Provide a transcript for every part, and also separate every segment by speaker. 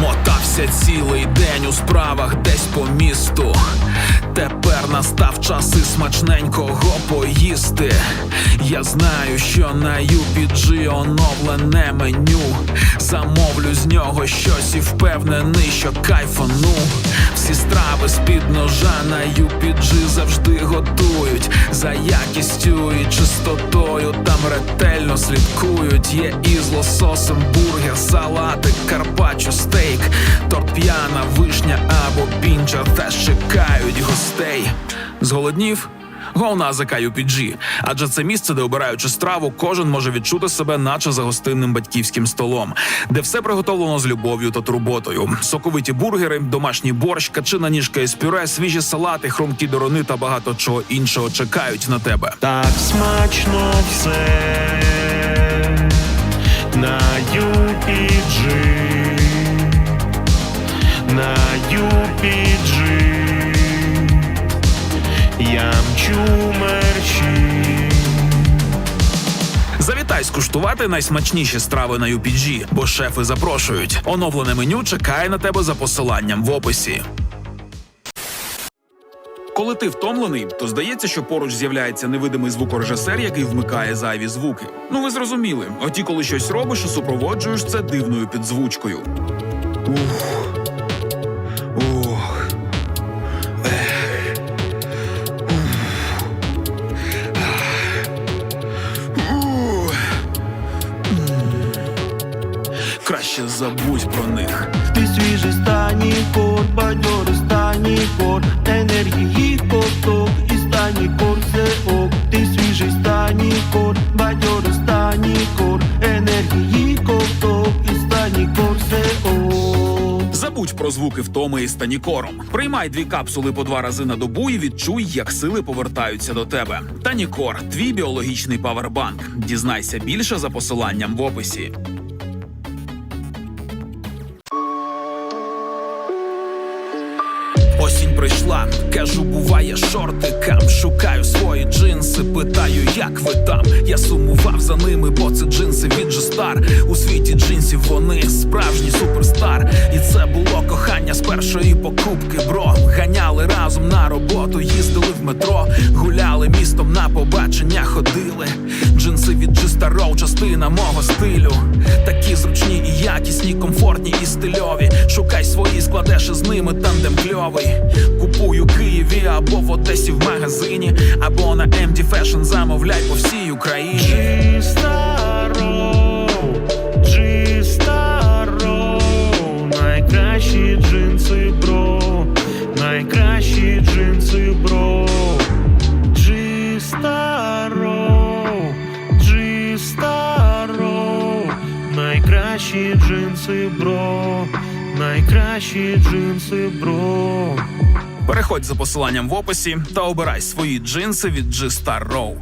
Speaker 1: Мотався цілий день у справах десь по місту. Тепер настав час і смачненького поїсти. Я знаю, що на UPG оновлене меню. Замовлю з нього щось і впевнений, що кайфану. Всі страви з-під ножа на UPG завжди готують за якістю і чистотою. Там ретельно слідкують. Є із лососом, бургер, салати, карпаччо, стейк, торт п'яна, вишня або пінча теж чекають гостей. Зголоднів? Гол за KUPG. Адже це місце, де обираючи страву, кожен може відчути себе, наче за гостинним батьківським столом, де все приготовлено з любов'ю та турботою. Соковиті бургери, домашній борщ, качина ніжка із пюре, свіжі салати, хрумкі дорони та багато чого іншого чекають на тебе.
Speaker 2: Так смачно все
Speaker 1: скуштувати найсмачніші страви на UPG, бо шефи запрошують. Оновлене меню чекає на тебе за посиланням в описі. Коли ти втомлений, то здається, що поруч з'являється невидимий звукорежисер, який вмикає зайві звуки. Ну ви зрозуміли, оті, коли щось робиш і супроводжуєш це дивною підзвучкою. Ух. Краще забудь про них.
Speaker 2: Ти свіжий стані кор, бадьорий стані кор, енергії коток і стані кор це ок. Ти свіжий стані кор, бадьорий стані кор, енергії коток і стані кор це ок.
Speaker 1: Забудь про звуки втоми із танікором. Приймай дві капсули по два рази на добу і відчуй, як сили повертаються до тебе. Танікор твій біологічний павербанк. Дізнайся більше за посиланням в описі. Прийшла, кажу, буває шортикам. Шукаю свої джинси, питаю, як ви там. Я сумував за ними, бо це джинси від G-Star У світі джинсів вони справжній суперстар. І це було кохання з першої покупки, бро. Ганяли разом на роботу, їздили в метро, гуляли містом на побачення, ходили. Джинси від G-Star частина мого стилю. Такі зручні якісні, комфортні і стильові. Шукай свої, складеш із ними тандем кльовий. Купую у Києві або в Одесі в магазині, або на MD Fashion замовляй по всій Україні.
Speaker 2: Найкращі джинси, бро.
Speaker 1: Переходь за посиланням в описі та обирай свої джинси від G-Star Row.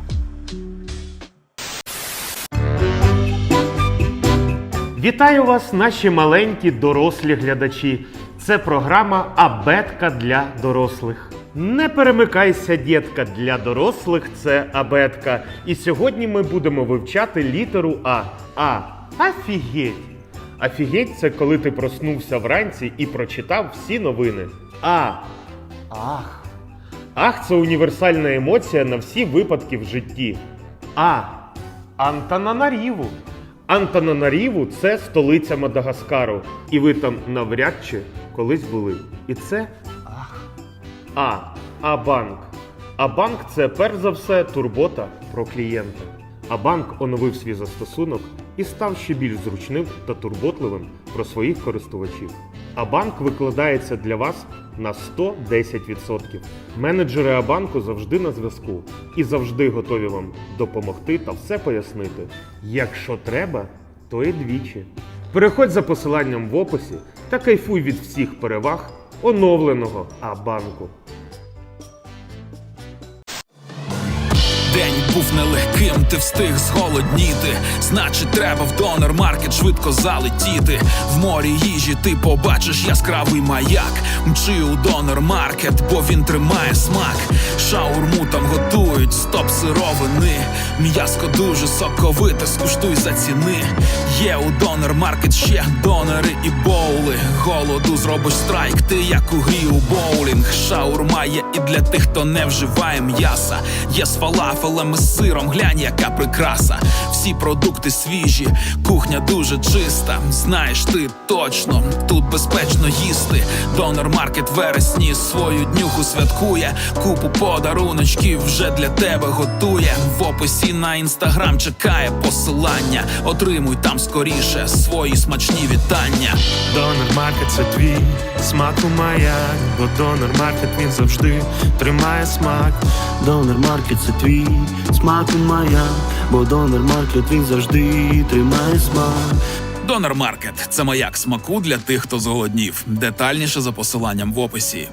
Speaker 3: Вітаю вас, наші маленькі дорослі глядачі. Це програма Абетка для дорослих. Не перемикайся, дітка, для дорослих це абетка. І сьогодні ми будемо вивчати літеру А. А. Афігеть. Афігеть це коли ти проснувся вранці і прочитав всі новини. А. Ах. Ах, це універсальна емоція на всі випадки в житті. А. Антананаріву. Антананаріву це столиця Мадагаскару. І ви там навряд чи колись були. І це ах. А. А-банк. А-банк це перш за все турбота про клієнта. А-банк оновив свій застосунок і став ще більш зручним та турботливим про своїх користувачів. А-банк викладається для вас на 110%. Менеджери А-банку завжди на зв'язку і завжди готові вам допомогти та все пояснити. Якщо треба, то і двічі. Переходь за посиланням в описі та кайфуй від всіх переваг оновленого А-банку.
Speaker 1: Був нелегким, ти встиг зголодніти. Значить, треба в донор маркет швидко залетіти. В морі їжі ти побачиш яскравий маяк. Мчи у донор маркет, бо він тримає смак. Шаурму там готують, стоп сировини. М'яско дуже соковите, скуштуй за ціни. Є у донор маркет ще донори і боули. Голоду зробиш страйк, ти як у грі у боулінг. Шаурма є і для тих, хто не вживає м'яса. Є з фалафелем і сиром, глянь, яка прикраса. Всі продукти свіжі, кухня дуже чиста. Знаєш ти точно, тут безпечно їсти. Донор маркет вересні свою днюху святкує. Купу подаруночків вже для тебе готує. В описі на інстаграм чекає посилання. Отримуй там скоріше свої смачні вітання.
Speaker 4: Донор маркет це твій смак у маяк, бо донор маркет він завжди тримає смак.
Speaker 2: Донор маркет це твій смак моя, бо донор маркет він завжди тримає смак.
Speaker 1: Донор маркет це маяк смаку для тих, хто зголоднів. Детальніше за посиланням в описі.